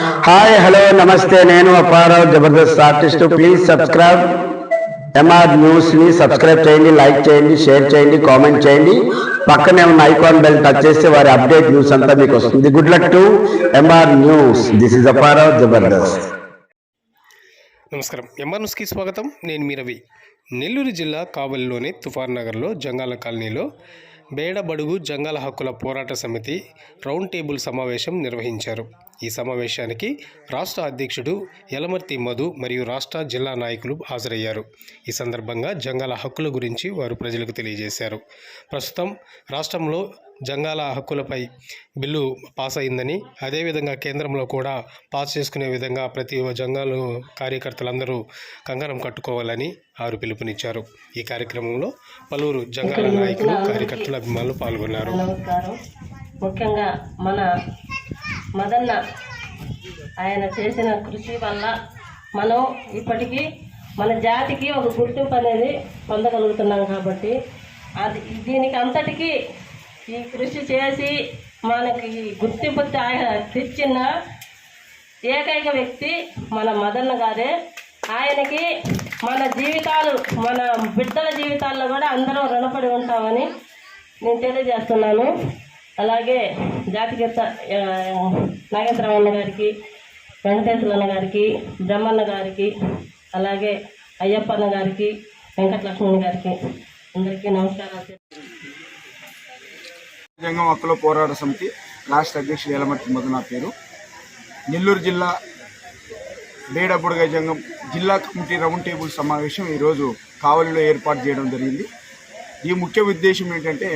Hi hello నమస్తే నేను Apparao Jabardasth artist please subscribe MR న్యూస్ని సబ్స్క్రైబ్ చేయండి లైక్ చేయండి షేర్ చేయండి కామెంట్ చేయండి. పక్కనే ఉన్న ఐకాన్ బెల్ టచ్ చేస్తే వారి అప్డేట్ న్యూస్ అంతా మీకు వస్తుంది. Good luck to MR news this is Apparao Jabardasth నమస్కారం. ఎంఆర్ఎస్కి స్వాగతం. నేను మీ రవి. నెల్లూరు జిల్లా కావలిలోని తుఫాన్ నగర్లో జంగాల కాలనీలో బేడబడుగు జంగాల హక్కుల పోరాట సమితి రౌండ్ టేబుల్ సమావేశం నిర్వహించారు. ఈ సమావేశానికి రాష్ట్ర అధ్యక్షుడు యలమర్తి మధు మరియు రాష్ట్ర జిల్లా నాయకులు హాజరయ్యారు. ఈ సందర్భంగా జంగల హక్కుల గురించి వారు ప్రజలకు తెలియజేశారు. ప్రస్తుతం రాష్ట్రంలో జంగాల హక్కులపై బిల్లు పాస్ అయిందని అదేవిధంగా కేంద్రంలో కూడా పాస్ చేసుకునే విధంగా ప్రతి జంగాలు కార్యకర్తలందరూ కంగనం కట్టుకోవాలని వారు పిలుపునిచ్చారు. ఈ కార్యక్రమంలో పలువురు జంగాల నాయకులు కార్యకర్తలు అభిమానులు పాల్గొన్నారు. ముఖ్యంగా మన మదన్న ఆయన చేసిన కృషి వల్ల మనం ఇప్పటికీ మన జాతికి ఒక గుర్తింపు అనేది పొందగలుగుతున్నాం కాబట్టి అది దీనికి అంతటికీ ఈ కృషి చేసి మనకి గుర్తింపు తెచ్చిన ఏకైక వ్యక్తి మన మదన్న గారే. ఆయనకి మన జీవితాలు మన బిడ్డల జీవితాల్లో కూడా అందరం రుణపడి ఉంటామని నేను తెలియజేస్తున్నాను. అలాగే జాతిగత నాగేంద్రమన్న గారికి వెంకటేశ్వరన్న గారికి బ్రహ్మన్న గారికి అలాగే అయ్యప్పన్న గారికి వెంకటలక్ష్మణ్ గారికి అందరికీ నమస్కారాలు రాజ్యాంగం హక్కుల పోరాట సమితి రాష్ట్ర అధ్యక్షుడు ఎలమర్తి మధు నా పేరు. నెల్లూరు జిల్లా బేడబుడగ జంగం జిల్లా కమిటీ రౌండ్ టేబుల్ సమావేశం ఈరోజు కావలిలో ఏర్పాటు చేయడం జరిగింది. ఈ ముఖ్య ఉద్దేశం ఏంటంటే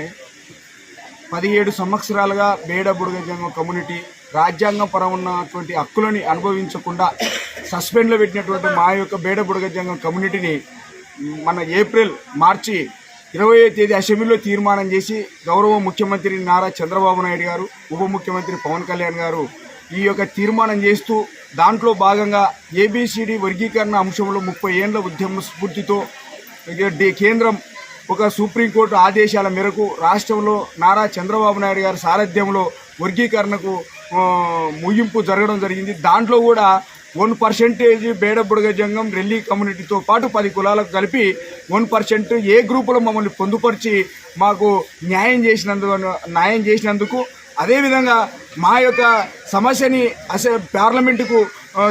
పదిహేడు సంవత్సరాలుగా బేడబుడగ జంగం కమ్యూనిటీ రాజ్యాంగం పరం ఉన్నటువంటి హక్కులని అనుభవించకుండా సస్పెండ్లో పెట్టినటువంటి మా యొక్క బేడబుడగ జంగం కమ్యూనిటీని మన ఏప్రిల్ మార్చి ఇరవై తేదీ అసెంబ్లీలో తీర్మానం చేసి గౌరవ ముఖ్యమంత్రి నారా చంద్రబాబు నాయుడు గారు ఉప ముఖ్యమంత్రి పవన్ కళ్యాణ్ గారు ఈ యొక్క తీర్మానం చేస్తూ దాంట్లో భాగంగా ఏబిసిడి వర్గీకరణ అంశంలో ముప్పై ఏండ్ల ఉద్యమ స్ఫూర్తితో కేంద్రం ఒక సుప్రీంకోర్టు ఆదేశాల మేరకు రాష్ట్రంలో నారా చంద్రబాబు నాయుడు గారి సారథ్యంలో వర్గీకరణకు ముగింపు జరగడం జరిగింది. దాంట్లో కూడా వన్ పర్సెంటేజ్ బేడబుడగ జంగం రెల్లి కమ్యూనిటీతో పాటు పది కులాలకు కలిపి వన్ పర్సెంట్ ఏ గ్రూపులో మమ్మల్ని పొందుపరిచి మాకు న్యాయం చేసినందుకు న్యాయం చేసినందుకు అదేవిధంగా మా యొక్క సమస్యని అసే పార్లమెంటుకు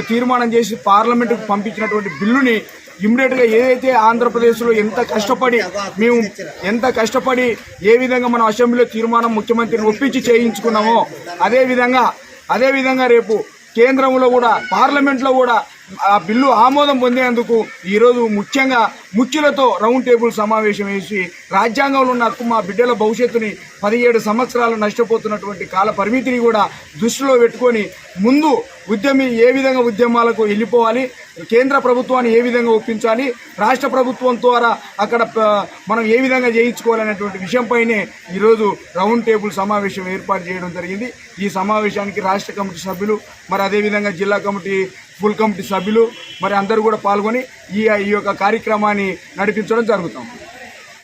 తీర్మానం చేసి పార్లమెంటుకు పంపించినటువంటి బిల్లుని ఇమ్మీడియట్గా ఏదైతే ఆంధ్రప్రదేశ్లో ఎంత కష్టపడి మేము ఎంత కష్టపడి ఏ విధంగా మనం అసెంబ్లీలో తీర్మానం ముఖ్యమంత్రిని ఒప్పించి చేయించుకున్నామో అదేవిధంగా అదేవిధంగా రేపు కేంద్రంలో కూడా పార్లమెంట్లో కూడా ఆ బిల్లు ఆమోదం పొందేందుకు ఈరోజు ముఖ్యంగా ముఖ్యులతో రౌండ్ టేబుల్ సమావేశం వేసి రాజ్యాంగంలో ఉన్న హక్కు మా బిడ్డల భవిష్యత్తుని పదిహేడు సంవత్సరాలు నష్టపోతున్నటువంటి కాల పరిమితిని కూడా దృష్టిలో పెట్టుకొని ముందు ఉద్యమి ఏ విధంగా ఉద్యమాలకు వెళ్ళిపోవాలి కేంద్ర ప్రభుత్వాన్ని ఏ విధంగా ఒప్పించాలి రాష్ట్ర ప్రభుత్వం ద్వారా అక్కడ మనం ఏ విధంగా చేయించుకోవాలనేటువంటి విషయంపైనే ఈరోజు రౌండ్ టేబుల్ సమావేశం ఏర్పాటు చేయడం జరిగింది. ఈ సమావేశానికి రాష్ట్ర కమిటీ సభ్యులు మరి అదేవిధంగా జిల్లా కమిటీ ఫుల్ కమిటీ సభ్యులు మరి అందరూ కూడా పాల్గొని ఈ ఈ యొక్క కార్యక్రమాన్ని నడిపించడం జరుగుతుంది